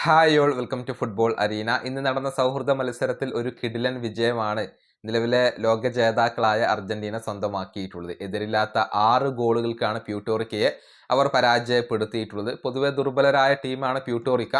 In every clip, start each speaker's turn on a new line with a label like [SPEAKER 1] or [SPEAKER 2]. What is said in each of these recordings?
[SPEAKER 1] Hi all welcome to football arena ഇന്ന് നടന്ന സൗഹൃദ മത്സരത്തിൽ ഒരു കിടിലൻ വിജയമാണ് നിലവിലെ ലോക ജേതാക്കളായ അർജന്റീന സ്വന്തമാക്കിയിട്ടുള്ളത്. എതിരില്ലാത്ത ആറ് ഗോളുകൾക്കാണ് പ്യൂട്ടോറിക്കയെ അവർ പരാജയപ്പെടുത്തിയിട്ടുള്ളത്. പൊതുവെ ദുർബലരായ ടീമാണ് പ്യൂട്ടോറിക്ക.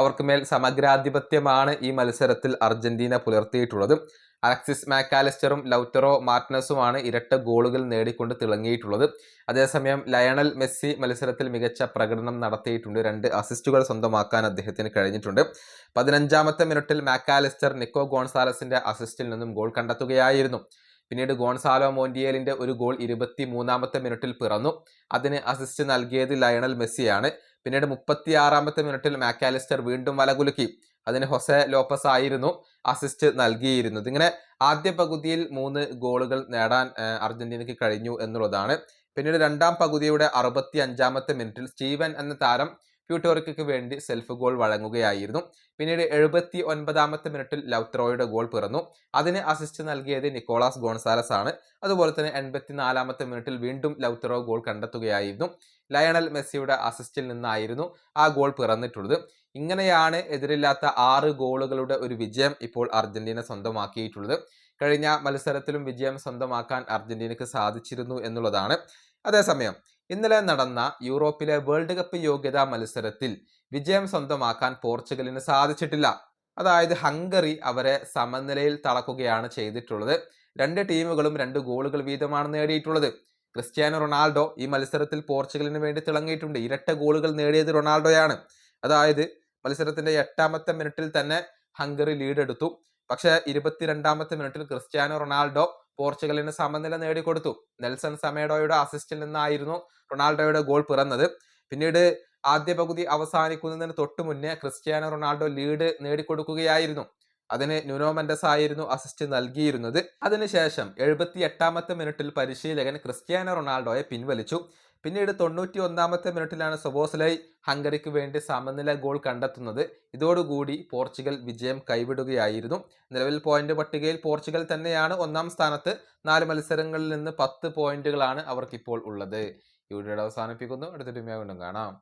[SPEAKER 1] അവർക്ക് മേൽ സമഗ്രാധിപത്യമാണ് ഈ മത്സരത്തിൽ അർജന്റീന പുലർത്തിയിട്ടുള്ളത്. അലക്സിസ് മാക്കാലിസ്റ്ററും ലൗറ്ററോ മാർട്ടിനസുമാണ് ഇരട്ട ഗോളുകൾ നേടിക്കൊണ്ട് തിളങ്ങിയിട്ടുള്ളത്. അതേസമയം ലയണൽ മെസ്സി മത്സരത്തിൽ മികച്ച പ്രകടനം നടത്തിയിട്ടുണ്ട്. രണ്ട് അസിസ്റ്റുകൾ സ്വന്തമാക്കാൻ അദ്ദേഹത്തിന് കഴിഞ്ഞിട്ടുണ്ട്. പതിനഞ്ചാമത്തെ മിനിറ്റിൽ മാക്കാലിസ്റ്റർ നിക്കോ ഗോൺസാലസിന്റെ അസിസ്റ്റിൽ നിന്നും ഗോൾ കണ്ടെത്തുകയായിരുന്നു. പിന്നീട് ഗോൺസാലോ മോന്റിയേലിന്റെ ഒരു ഗോൾ ഇരുപത്തി മൂന്നാമത്തെ മിനിറ്റിൽ പിറന്നു. അതിന് അസിസ്റ്റ് നൽകിയത് ലയണൽ മെസ്സിയാണ്. പിന്നീട് മുപ്പത്തി ആറാമത്തെ മിനിറ്റിൽ മാക്കാലിസ്റ്റർ വീണ്ടും വലകുലുക്കി അതിന് ഹൊസെ ലോപ്പസ് ആയിരുന്നു അസിസ്റ്റ് നൽകിയിരുന്നത്. ഇങ്ങനെ ആദ്യ പകുതിയിൽ മൂന്ന് ഗോളുകൾ നേടാൻ അർജന്റീനയ്ക്ക് കഴിഞ്ഞു എന്നുള്ളതാണ്. പിന്നീട് രണ്ടാം പകുതിയുടെ അറുപത്തി അഞ്ചാമത്തെ മിനിറ്റിൽ സ്റ്റീവൻ എന്ന താരം പ്യൂട്ടോറിക്കയ്ക്ക് വേണ്ടി സെൽഫ് ഗോൾ വഴങ്ങുകയായിരുന്നു. പിന്നീട് എഴുപത്തി ഒൻപതാമത്തെ മിനിറ്റിൽ ലൗത്രോയുടെ ഗോൾ പിറന്നു. അതിന് അസിസ്റ്റ് നൽകിയത് നിക്കോളാസ് ഗോൺസാലസ് ആണ്. അതുപോലെ തന്നെ എൺപത്തിനാലാമത്തെ മിനിറ്റിൽ വീണ്ടും ലൗത്രോ ഗോൾ കണ്ടെത്തുകയായിരുന്നു. ലയണൽ മെസ്സിയുടെ അസിസ്റ്റിൽ നിന്നായിരുന്നു ആ ഗോൾ പിറന്നിട്ടുള്ളത്. ഇങ്ങനെയാണ് എതിരില്ലാത്ത ആറ് ഗോളുകളുടെ ഒരു വിജയം ഇപ്പോൾ അർജന്റീന സ്വന്തമാക്കിയിട്ടുള്ളത്. കഴിഞ്ഞ മത്സരത്തിലും വിജയം സ്വന്തമാക്കാൻ അർജന്റീനക്ക് സാധിച്ചിരുന്നു എന്നുള്ളതാണ്. അതേസമയം ഇന്നലെ നടന്ന യൂറോപ്പിലെ വേൾഡ് കപ്പ് യോഗ്യതാ മത്സരത്തിൽ വിജയം സ്വന്തമാക്കാൻ പോർച്ചുഗലിന് സാധിച്ചിട്ടില്ല. അതായത് ഹംഗറി അവരെ സമനിലയിൽ തളക്കുകയാണ് ചെയ്തിട്ടുള്ളത്. രണ്ട് ടീമുകളും രണ്ട് ഗോളുകൾ വീതമാണ് നേടിയിട്ടുള്ളത്. ക്രിസ്ത്യാനോ റൊണാൾഡോ ഈ മത്സരത്തിൽ പോർച്ചുഗലിന് വേണ്ടി തിളങ്ങിയിട്ടുണ്ട്. ഇരട്ട ഗോളുകൾ നേടിയത് റൊണാൾഡോയാണ്. അതായത് മത്സരത്തിന്റെ എട്ടാമത്തെ മിനിറ്റിൽ തന്നെ ഹംഗറി ലീഡ് എടുത്തു പക്ഷേ ഇരുപത്തിരണ്ടാമത്തെ മിനിറ്റിൽ ക്രിസ്ത്യാനോ റൊണാൾഡോ പോർച്ചുഗലിന് സമനില നേടിക്കൊടുത്തു. നെൽസൺ സമേഡോയുടെ അസിസ്റ്റിൽ നിന്നായിരുന്നു റൊണാൾഡോയുടെ ഗോൾ പിറന്നത്. പിന്നീട് ആദ്യ പകുതി അവസാനിക്കുന്നതിന് തൊട്ടു മുന്നേ ക്രിസ്ത്യാനോ റൊണാൾഡോ ലീഡ് നേടിക്കൊടുക്കുകയായിരുന്നു. അതിന് ന്യൂനോ മെൻഡസ് ആയിരുന്നു അസിസ്റ്റ് നൽകിയിരുന്നത്. അതിനുശേഷം എഴുപത്തി എട്ടാമത്തെ മിനിറ്റിൽ പരിശീലകൻ ക്രിസ്ത്യാനോ റൊണാൾഡോയെ പിൻവലിച്ചു. പിന്നീട് തൊണ്ണൂറ്റി ഒന്നാമത്തെ മിനിറ്റിലാണ് സൊബോസ്ലൈ ഹംഗറിക്ക് വേണ്ടി സമനില ഗോൾ കണ്ടെത്തുന്നത്. ഇതോടുകൂടി പോർച്ചുഗൽ വിജയം കൈവിടുകയായിരുന്നു. നിലവിൽ പോയിന്റ് പട്ടികയിൽ പോർച്ചുഗൽ തന്നെയാണ് ഒന്നാം സ്ഥാനത്ത്. നാല് മത്സരങ്ങളിൽ നിന്ന് പത്ത് പോയിന്റുകളാണ് അവർക്കിപ്പോൾ ഉള്ളത്. ഈ അവസാനിപ്പിക്കുന്നു അവസാനിപ്പിക്കുന്നു. അടുത്തൊരു വീണ്ടും കാണാം.